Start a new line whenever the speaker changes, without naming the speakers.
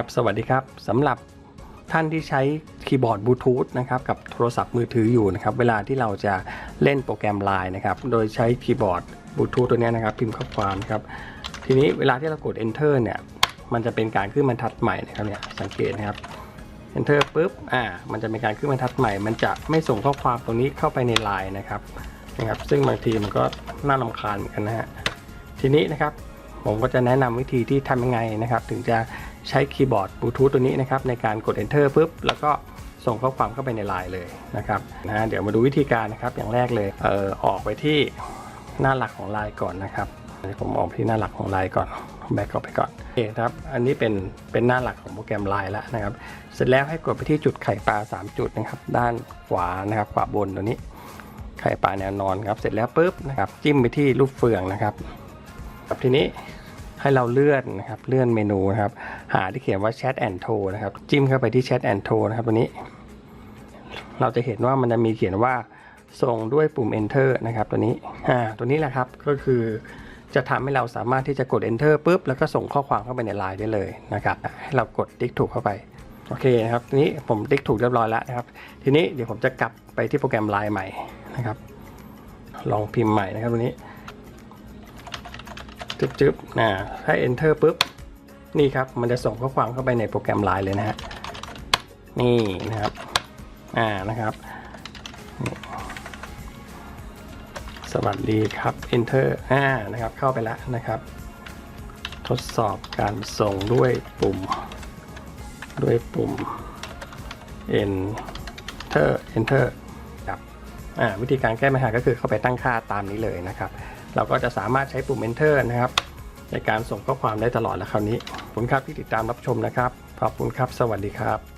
ครับสวัสดีครับสำหรับท่านที่ใช้คีย์บอร์ดบลูทูธนะครับกับโทรศัพท์มือถืออยู่นะครับเวลาที่เราจะเล่นโปรแกรม Line นะครับโดยใช้คีย์บอร์ดบลูทูธตัวนี้นะครับ พิมพ์ข้อความครับทีนี้เวลาที่เรากด enter เนี่ยมันจะเป็นการขึ้นบรรทัดใหม่นะครับเนี่ยสังเกตนะครับ enter ปุ๊บอ่ามันจะเป็นการขึ้นบรรทัดใหม่ มันจะไม่ส่งข้อความตรงนี้เข้าไปใน Line นะครับนะครับ ซึ่งบางทีมันก็น่ารำคาญเหมือนกันนะฮะทีนี้นะครับผมก็จะแนะนำวิธีที่ทำยังไงนะครับ ถึงจะ ใช้คีย์บอร์ดบลูทูธตัวนี้นะครับในการกด enter ปุ๊บแล้วก็ส่งข้อความเข้าไปในไลน์เลยนะครับนะเดี๋ยวมาดูวิธีการนะครับอย่างแรกเลยเออออกไปที่หน้าหลักของไลน์ก่อนนะครับผมออกไปที่หน้าหลักของไลน์ก่อนแบ็กออกไปก่อนโอเคครับอันนี้เป็นเป็นหน้าหลักของโปรแกรมไลน์แล้วนะครับ เสร็จแล้วให้กดไปที่จุดไข่ปลา 3 จุดนะครับ ด้านขวานะครับขวาบนตัวนี้ไข่ปลาแนวนอนครับเสร็จแล้วปุ๊บนะครับจิ้มไปที่รูปเฟืองนะครับครับทีนี้ ให้เราเลื่อนนะครับเลื่อนเมนูนะครับ หาที่เขียนว่า Chat and t o นะครับ จิ้มเข้าไปที่ Chat and t o นะครับตัวนี้ เราจะเห็นว่ามันจะมีเขียนว่าส่งด้วยปุ่ม Enter นะครับตัวนี้อ่าตัวนี้แหละครับก็คือจะทำให้เราสามารถที่จะกด Enter ปุ๊บแล้วก็ส่งข้อความเข้าไปในไลน์ได้เลยนะครับให้เรากดติ๊กถูกเข้าไปโอเคนะครับทีนี้ผมติ๊กถูกเรียบร้อยแล้วนะครับ ทีนี้เดี๋ยวผมจะกลับไปที่โปรแกรมไลน์ใหม่นะครับ ลองพิมพ์ใหม่นะครับตัวนี้ จึ๊บจึ๊บนะถ้า enter ปุ๊บ นี่ครับ มันจะส่งข้อความเข้าไปในโปรแกรมไลน์เลยนะฮะ นี่นะครับ อ่า นะครับ สวัสดีครับ enter อ่า นะครับ เข้าไปแล้วนะครับ ทดสอบการส่งด้วยปุ่ม ด้วยปุ่ม enter enter ครับ อ่า วิธีการแก้ปัญหาก็คือเข้าไปตั้งค่าตามนี้เลยนะครับ เราก็จะสามารถใช้ปุ่ม enter นะครับ ในการส่งข้อความได้ตลอดแล้วคราวนี้ขอบคุณครับที่ติดตามรับชมนะครับ ขอบคุณครับ สวัสดีครับ